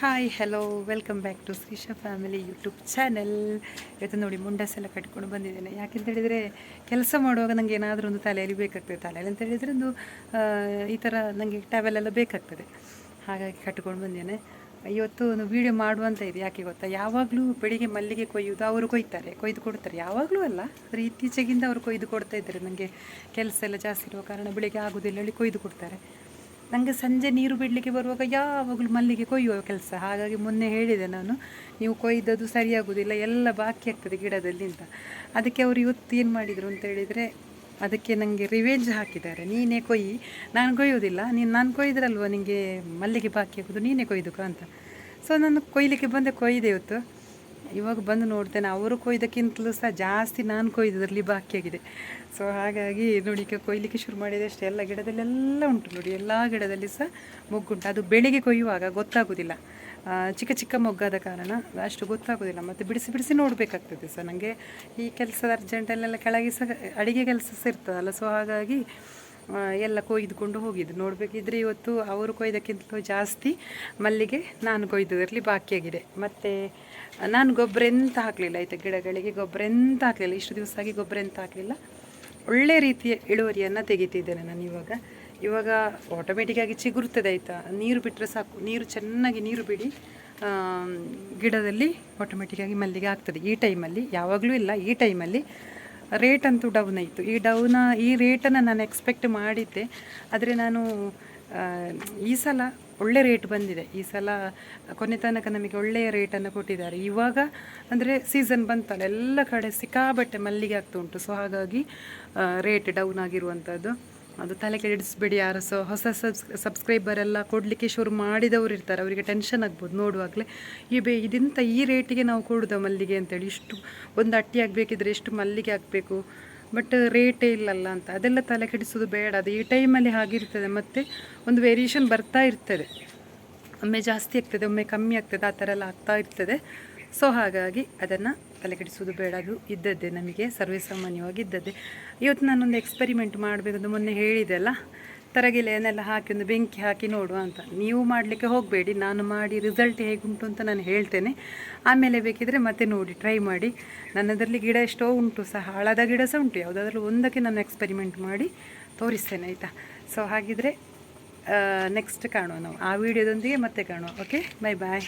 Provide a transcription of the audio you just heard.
Hi hello welcome back to Shreesha family YouTube channel ಇವತ್ತು ನೋಡಿ ಮುಂಡಸ್ ಎಲ್ಲ ಕಟ್ಕೊಂಡು ಬಂದಿದ್ದೇನೆ. ಯಾಕೆಂತ ಹೇಳಿದರೆ, ಕೆಲಸ ಮಾಡುವಾಗ ನನಗೆ ಏನಾದರೂ ಒಂದು ತಲೆಯಲ್ಲಿ ಬೇಕಾಗ್ತದೆ. ತಲೆಯಲ್ಲಿ ಅಂತ ಹೇಳಿದರೆ ಒಂದು ಈ ಥರ ನನಗೆ ಟ್ಯಾವೆಲ್ ಎಲ್ಲ ಬೇಕಾಗ್ತದೆ. ಹಾಗಾಗಿ ಕಟ್ಕೊಂಡು ಬಂದೇನೆ ಇವತ್ತು ಒಂದು ವೀಡಿಯೋ ಮಾಡುವಂತ ಇದೆ. ಯಾಕೆ ಗೊತ್ತಾ? ಯಾವಾಗಲೂ ಬೆಳಿಗ್ಗೆ ಮಲ್ಲಿಗೆ ಕೊಯ್ಯೋದು ಅವರು ಕೊಯ್ತಾರೆ, ಕೊಯ್ದು ಕೊಡ್ತಾರೆ. ಯಾವಾಗಲೂ ಅಲ್ಲ ಆದರೆ ಇತ್ತೀಚೆಗಿಂದ ಅವರು ಕೊಯ್ದು ಕೊಡ್ತಾ ಇದ್ದಾರೆ. ನನಗೆ ಕೆಲಸ ಎಲ್ಲ ಜಾಸ್ತಿ ಇರುವ ಕಾರಣ ಬೆಳಿಗ್ಗೆ ಆಗೋದಿಲ್ಲ ಹೇಳಿ ಕೊಯ್ದು ಕೊಡ್ತಾರೆ. ನನಗೆ ಸಂಜೆ ನೀರು ಬಿಡಲಿಕ್ಕೆ ಬರುವಾಗ ಯಾವಾಗಲೂ ಮಲ್ಲಿಗೆ ಕೊಯ್ಯುವ ಕೆಲಸ. ಹಾಗಾಗಿ ಮೊನ್ನೆ ಹೇಳಿದೆ ನಾನು, ನೀವು ಕೊಯ್ದದ್ದು ಸರಿಯಾಗೋದಿಲ್ಲ, ಎಲ್ಲ ಬಾಕಿ ಆಗ್ತದೆ ಗಿಡದಲ್ಲಿ ಅಂತ. ಅದಕ್ಕೆ ಅವರು ಇವತ್ತು ಏನು ಮಾಡಿದರು ಅಂತ ಹೇಳಿದರೆ, ಅದಕ್ಕೆ ನನಗೆ ರಿವೆಂಜ್ ಹಾಕಿದ್ದಾರೆ. ನೀನೇ ಕೊಯ್ಯಿ. ನಾನು ಕೊಯ್ಯೋದಿಲ್ಲ ನೀನು, ನಾನು ಕೊಯ್ದ್ರಲ್ವ ನಿನಗೆ ಮಲ್ಲಿಗೆ ಬಾಕಿ ಹಾಕೋದು ನೀನೇ ಕೊಯ್ದುಕ ಅಂತ. ಸೊ ನಾನು ಕೊಯ್ಲಿಕ್ಕೆ ಬಂದೆ, ಕೊಯ್ದೆ ಇವತ್ತು. ಇವಾಗ ಬಂದು ನೋಡ್ತೇನೆ, ಅವರು ಕೊಯ್ದಕ್ಕಿಂತಲೂ ಸಹ ಜಾಸ್ತಿ ನಾನು ಕೊಯ್ದದ್ರಲ್ಲಿ ಬಾಕಿಯಾಗಿದೆ ಸೊ ಹಾಗಾಗಿ ನೋಡಿ, ಈಗ ಕೊಯ್ಲಿಕ್ಕೆ ಶುರು ಮಾಡಿದೆ ಅಷ್ಟೇ. ಎಲ್ಲ ಗಿಡದಲ್ಲೆಲ್ಲ ಉಂಟು ನೋಡಿ, ಎಲ್ಲ ಗಿಡದಲ್ಲಿ ಸಹ ಮೊಗ್ಗುಂಟು. ಅದು ಬೆಳಿಗ್ಗೆ ಕೊಯ್ಯುವಾಗ ಗೊತ್ತಾಗೋದಿಲ್ಲ. ಚಿಕ್ಕ ಚಿಕ್ಕ ಮೊಗ್ಗಾದ ಕಾರಣ ಅಷ್ಟು ಗೊತ್ತಾಗೋದಿಲ್ಲ. ಮತ್ತು ಬಿಡಿಸಿ ಬಿಡಿಸಿ ನೋಡಬೇಕಾಗ್ತದೆ. ಸರ್ ನನಗೆ ಈ ಕೆಲಸದ ಅರ್ಜೆಂಟಲ್ಲೆಲ್ಲ ಕೆಳಗೆ ಸಹ, ಅಡುಗೆ ಕೆಲಸ ಸಹ ಇರ್ತದಲ್ಲ. ಸೊ ಹಾಗಾಗಿ ಎಲ್ಲ ಕೊಯ್ದುಕೊಂಡು ಹೋಗಿದ್ದು. ನೋಡಬೇಕಿದ್ರೆ ಇವತ್ತು ಅವರು ಕೊಯ್ದಕ್ಕಿಂತಲೂ ಜಾಸ್ತಿ ಮಲ್ಲಿಗೆ ನಾನು ಕೊಯ್ದದರಲ್ಲಿ ಬಾಕಿಯಾಗಿದೆ ಮತ್ತು ನಾನು ಗೊಬ್ಬರ ಎಂತ ಹಾಕಲಿಲ್ಲ. ಆಯಿತಾ, ಗಿಡಗಳಿಗೆ ಗೊಬ್ಬರ ಎಂತ ಹಾಕಲಿಲ್ಲ. ಇಷ್ಟು ದಿವಸ ಆಗಿ ಗೊಬ್ಬರ ಎಂತ ಹಾಕಲಿಲ್ಲ. ಒಳ್ಳೆ ರೀತಿಯ ಇಳುವರಿಯನ್ನು ತೆಗಿತಿದ್ದೇನೆ ನಾನು ಇವಾಗ. ಇವಾಗ ಆಟೋಮೆಟಿಕ್ಕಾಗಿ ಚಿಗುರ್ತದೆ, ಆಯಿತಾ. ನೀರು ಬಿಟ್ಟರೆ ಸಾಕು. ನೀರು ಚೆನ್ನಾಗಿ ನೀರು ಬಿಡಿ. ಗಿಡದಲ್ಲಿ ಆಟೋಮೆಟಿಕ್ಕಾಗಿ ಮಲ್ಲಿಗೆ ಆಗ್ತದೆ. ಈ ಟೈಮಲ್ಲಿ ಯಾವಾಗಲೂ ಇಲ್ಲ, ಈ ಟೈಮಲ್ಲಿ ರೇಟ್ ಅಂತೂ ಡೌನ್ ಆಯಿತು. ಈ ಡೌನ ಈ ರೇಟನ್ನು ನಾನು ಎಕ್ಸ್ಪೆಕ್ಟ್ ಮಾಡಿದ್ದೆ. ಆದರೆ ನಾನು ಈ ಸಲ ಒಳ್ಳೆ ರೇಟ್ ಬಂದಿದೆ. ಈ ಸಲ ಕೊನೆ ತನಕ ನಮಗೆ ಒಳ್ಳೆಯ ರೇಟನ್ನು ಕೊಟ್ಟಿದ್ದಾರೆ. ಇವಾಗ ಅಂದರೆ ಸೀಸನ್ ಬಂತಲ್ಲ, ಎಲ್ಲ ಕಡೆ ಸಿಕ್ಕಾಬಟ್ಟೆ ಮಲ್ಲಿಗೆ ಆಗ್ತಾ ಉಂಟು. ಸೊ ಹಾಗಾಗಿ ರೇಟ್ ಡೌನ್ ಆಗಿರುವಂಥದ್ದು ಅದು ತಲೆ ಕೆಡಿಸ್ಬೇಡಿ ಯಾರು. ಸಹ ಹೊಸ ಸಬ್ಸ್ ಸಬ್ಸ್ಕ್ರೈಬರ್ ಎಲ್ಲ ಕೊಡಲಿಕ್ಕೆ ಶುರು ಮಾಡಿದವರು ಇರ್ತಾರೆ. ಅವರಿಗೆ ಟೆನ್ಷನ್ ಆಗ್ಬೋದು ನೋಡುವಾಗಲೇ. ಈ ಬೇ, ಇದಿಂತ ಈ ರೇಟಿಗೆ ನಾವು ಕೊಡುದ ಮಲ್ಲಿಗೆ ಅಂತೇಳಿ. ಇಷ್ಟು ಒಂದು ಅಟ್ಟಿ ಆಗಬೇಕಿದ್ರೆ ಎಷ್ಟು ಮಲ್ಲಿಗೆ ಆಗಬೇಕು ಬಟ್ ರೇಟೇ ಇಲ್ಲಲ್ಲ ಅಂತ. ಅದೆಲ್ಲ ತಲೆ ಕೆಡಿಸೋದು ಬೇಡ. ಅದು ಈ ಟೈಮಲ್ಲಿ ಹಾಗಿರ್ತದೆ. ಮತ್ತು ಒಂದು ವೇರಿಯೇಷನ್ ಬರ್ತಾ ಇರ್ತದೆ. ಒಮ್ಮೆ ಜಾಸ್ತಿ ಆಗ್ತದೆ, ಒಮ್ಮೆ ಕಮ್ಮಿ ಆಗ್ತದೆ, ಆ ಥರ ಎಲ್ಲ ಆಗ್ತಾ ಇರ್ತದೆ. ಸೊ ಹಾಗಾಗಿ ಅದನ್ನು ತಲೆ ಕೆಡಿಸೋದು ಬೇಡ. ಅದು ಇದ್ದದ್ದೇ ನಮಗೆ ಸರ್ವೇಸಾಮಾನ್ಯವಾಗಿ ಇದ್ದದ್ದೇ ಇವತ್ತು ನಾನೊಂದು ಎಕ್ಸ್ಪೆರಿಮೆಂಟ್ ಮಾಡಬೇಕಂತ ಮೊನ್ನೆ ಹೇಳಿದೆ ಅಲ್ಲ? ತರಗಿಲೆಯನ್ನೆಲ್ಲ ಹಾಕಿ ಒಂದು ಬೆಂಕಿ ಹಾಕಿ ನೋಡುವ ಅಂತ. ನೀವು ಮಾಡಲಿಕ್ಕೆ ಹೋಗಬೇಡಿ, ನಾನು ಮಾಡಿ ರಿಸಲ್ಟ್ ಹೇಗುಂಟು ಅಂತ ನಾನು ಹೇಳ್ತೇನೆ. ಆಮೇಲೆ ಬೇಕಿದ್ರೆ ಮತ್ತೆ ನೋಡಿ ಟ್ರೈ ಮಾಡಿ. ನನ್ನದರಲ್ಲಿ ಗಿಡ ಎಷ್ಟೋ ಉಂಟು ಸಹ, ಹಾಳಾದ ಗಿಡ ಸಹ ಉಂಟು. ಯಾವುದಾದ್ರೂ ಒಂದಕ್ಕೆ ನಾನು ಎಕ್ಸ್ಪೆರಿಮೆಂಟ್ ಮಾಡಿ ತೋರಿಸ್ತೇನೆ, ಆಯಿತಾ? ಸೊ ಹಾಗಿದ್ರೆ ನೆಕ್ಸ್ಟ್ ಕಾಣುವ ನಾವು. ಆ ವಿಡಿಯೋದೊಂದಿಗೆ ಮತ್ತೆ ಕಾಣುವ. Okay bye bye